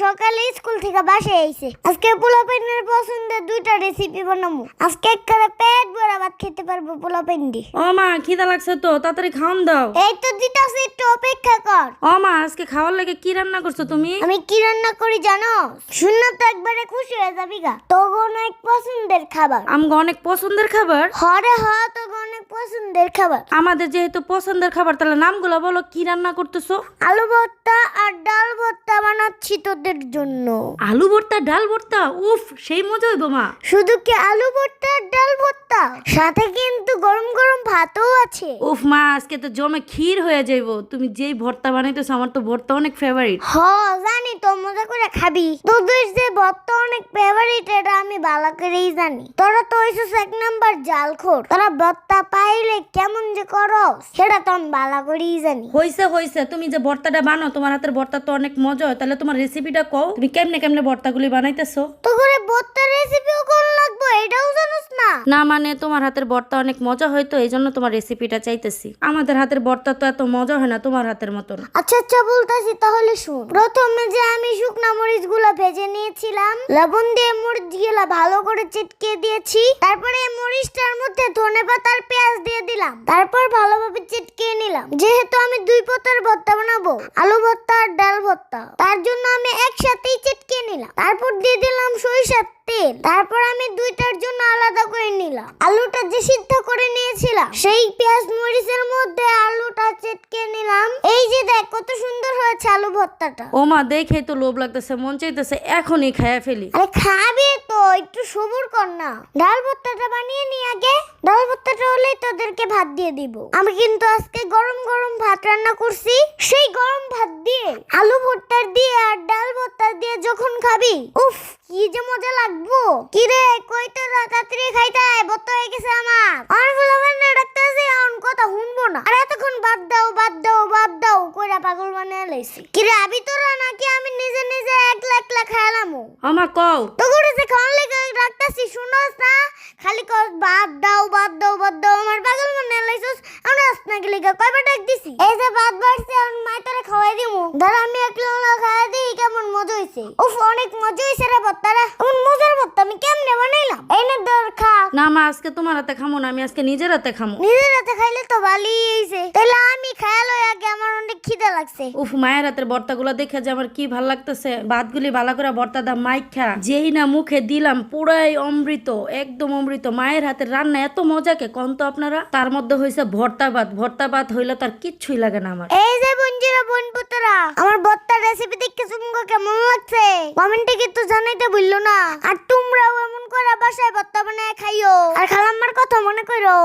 সকালে স্কুল থেকে বাসে আইছে। আজকে পোলাপেনের পছন্দের দুইটা রেসিপি বানাবো আজকে একবারে পেট ভরা ভাত খেতে পারব দিয়ে ও মা খিদা লাগছে তো তাড়াতাড়ি খাওন দাও। এই তো দিতাছি একটু অপেক্ষা কর। ও মা আজকে খাওয়ার লাগে কি রান্না করছ তুমি? আমি কি রান্না করি জানো? শুনলে তো একবারে খুশি হয়ে যাবি গা। তোর অনেক পছন্দের খাবার। আমগো অনেক পছন্দের খাবার? হরে হ তোর অনেক পছন্দের খাবার। আমাদের যেহেতু পছন্দের খাবার তাহলে নামগুলো বলো কি রান্না করতেছো? আলু ভর্তা আর ডাল বানাচ্ছি তোদের জন্য। আলু ভর্তা ডাল ভর্তা? উফ সেই মজা হইব মা। শুধু কি আলু ভর্তা আর ডাল ভর্তা? সাথে কিন্তু গরম গরম ভাতও আছে। উফ মা আজকে তো জমে ক্ষীর হয়ে যাইব। তুমি যেই ভর্তা বানাইতেছো আমার তো ভর্তা অনেক ফেভারিট হ জানি তো মজা করে খাবি। তোদের যে ভর্তা অনেক ফেভারিট এটা আমি ভালো করেই জানি। তোরা তো হইছিস এক নাম্বার জালখোর। তোরা ভর্তা পাইলে কেমন যে করো সেটা তো আমি ভালো করেই জানি। হইছে হইছে। তুমি যে ভর্তাটা বানাও তোমার হাতের ভর্তা তো অনেক মজা হয় তাহলে তোমার রেসিপিটা কও। তুমি কেমনে কেমনে ভর্তাগুলি বানাইতেছো? তো করে ভর্তার রেসিপিও কোন লাগবে এটাও জানোস না? না মানে তোমার হাতের ভর্তা অনেক মজা হয় তো এই জন্য তোমার রেসিপিটা চাইতেছি। আমাদের হাতের ভর্তা তো এত মজা হয় না তোমার হাতের মতন। আচ্ছা আচ্ছা বলতাছি তাহলে শুন। প্রথমে যে আমি শুকনা মরিচগুলো ভেজে নিয়েছিলাম লবণ দিয়ে মরিচগুলা ভালো করে চিটকে দিয়েছি। তারপরে এই মরিচটার মধ্যে ধনে পাতার পেঁয়াজ দিয়ে দিলাম। তারপর ভালোভাবে চিটকে নিলাম। যেহেতু আমি দুই পাতার ভর্তা বানাবো আলু ভর্তা আর ডাল ভর্তা। জন্য আমি একসাথেই চিটকে নিলাম। তারপর দিয়ে দিলাম সরিষার তেল। তারপর আমি দুইটার জন্য আলাদা করে নিলাম। আলুটা যে সিদ্ধ করে নিয়েছিলাম সেই পেঁয়াজ মরিচের মধ্যে আলুটা চিটকে নিলাম। এই যে দেখ কত সুন্দর হয়েছে আলু ভর্তাটা। ও মা দেখে তো লোভ লাগতেছে মন চাইতেছে এখনই খাইয়া ফেলি। আরে খাবি তো একটু সবুর কর না। ডাল ভর্তাটা বানিয়ে নি আগে। ডাল ভর্তাটা হলেই তোদেরকে ভাত দিয়ে দিব। আমি কিন্তু আজকে গরম গরম ভাত রান্না করছি। সেই গরম ভাত দিয়ে আলু ভর্তা দিয়ে আর ডাল ভর্তা দিয়ে যখন খাবি? উফ কি যে মজা লাগবো। কি রে কই তো তাড়াতাড়ি খাইতে ভর্তা হয়ে গেছে আমার। আমার ফুলাবান্না ডাকতেছে এখন কথা শুনব না। আর এতক্ষণ বাদ দাও বাদ দাও বাদ দাও কইরা পাগল বানিয়ে লাইছি। কি রে আবি তোরা নাকি আমি নিজে নিজে একলা একলা খাইলামু? ও মা কও। তো করে যে খাওয়ান লেগে রাখতাছি শুনোস না? খালি কস বাদ দাও বাদ দাও বাদ দাও আমার পাগল মনে লাইছস। আমরা আসনা গেলে কয়বার ডাক দিছি? এই যে বাদ বাড়ছে আমি মাই তোরে খাওয়াই দিমু। ধর আমি একলা না উফ অনেক মজা হইছে রে ভর্তারা এমন মজার ভর্তা আমি কেমনে বানাইলাম এই নে দর খা না মা আজকে তোমার হাতে খামো না আমি আজকে নিজের হাতে খামো। নিজের হাতে খাইলে তো ভালোই হইছে। তাহলে আমি খায়ালো আগে আমার অনেক খিদে লাগছে। উফ মায়ের হাতের ভর্তাগুলো দেখে যে আমার কি ভালো লাগতেছে। ভাতগুলি ভালো করে ভর্তা দা মাইখা। যেই না মুখে দিলাম পুরাই অমৃত একদম অমৃত। মায়ের হাতের রান্না এত মজাকে কন তো আপনারা? তার মধ্যে হয়েছে ভর্তা ভাত। ভর্তা ভাত হইলে তার কিচ্ছুই লাগে না আমার। এই যে বঞ্জিরা বোন পুতরা আমার বত্তার রেসিপি দেখে তোমাকে কেমন লাগছে? কমেন্টে কিন্তু জানাইতে ভুললো না। আর তোমরাও করে বাসায় বর্তমানে খাইও। আর খালাম্মার কথা মনে করো